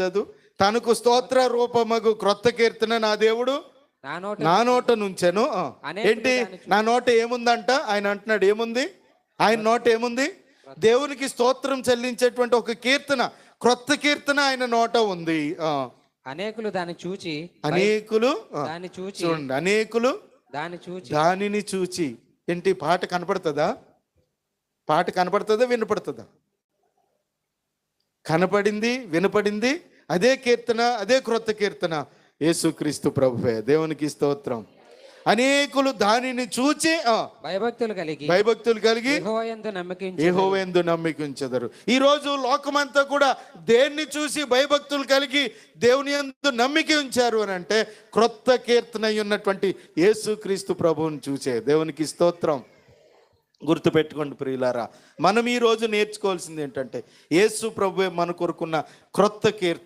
చదువు తనకు స్తోత్ర రూపమగు క్రొత్త కీర్తన నా దేవుడు నా నోట నుంచెను. ఏంటి? నా నోట ఏముందంట? ఆయన అంటున్నాడు ఏముంది? ఆయన నోట ఏముంది? దేవునికి స్తోత్రం చెల్లించేటువంటి ఒక కీర్తన క్రొత్త కీర్తన ఆయన నోట ఉంది. ఆ. అనేకులు దాన్ని చూచి అనేకులు దాన్ని చూచి చూడండి అనేకులు దాన్ని చూచి దానిని చూచి. ఏంటి? పాట కనపడుతుందా? పాట కనపడుతుందా? వినపడుతుందా? కనపడింది వినపడింది అదే కీర్తన అదే క్రొత్త కీర్తన. యేసుక్రీస్తు ప్రభువే దేవునికి స్తోత్రం. అనేకులు దానిని చూచి భయభక్తులు కలిగి భయభక్తులు కలిగి ఏహోవేందు నమ్మికుంచెదరు. ఈ రోజు లోకమంతా కూడా దేన్ని చూసి భయభక్తులు కలిగి దేవుని యందు నమ్మిక ఉంచారు అని అంటే క్రొత్త కీర్తన ఉన్నటువంటి యేసుక్రీస్తు ప్రభువుని చూసే దేవునికి స్తోత్రం. గుర్తుపెట్టుకోండి ప్రియులారా. మనం ఈ రోజు నేర్చుకోవాల్సింది ఏంటంటే యేసు ప్రభు మన కొరకున్న క్రొత్త కీర్తన.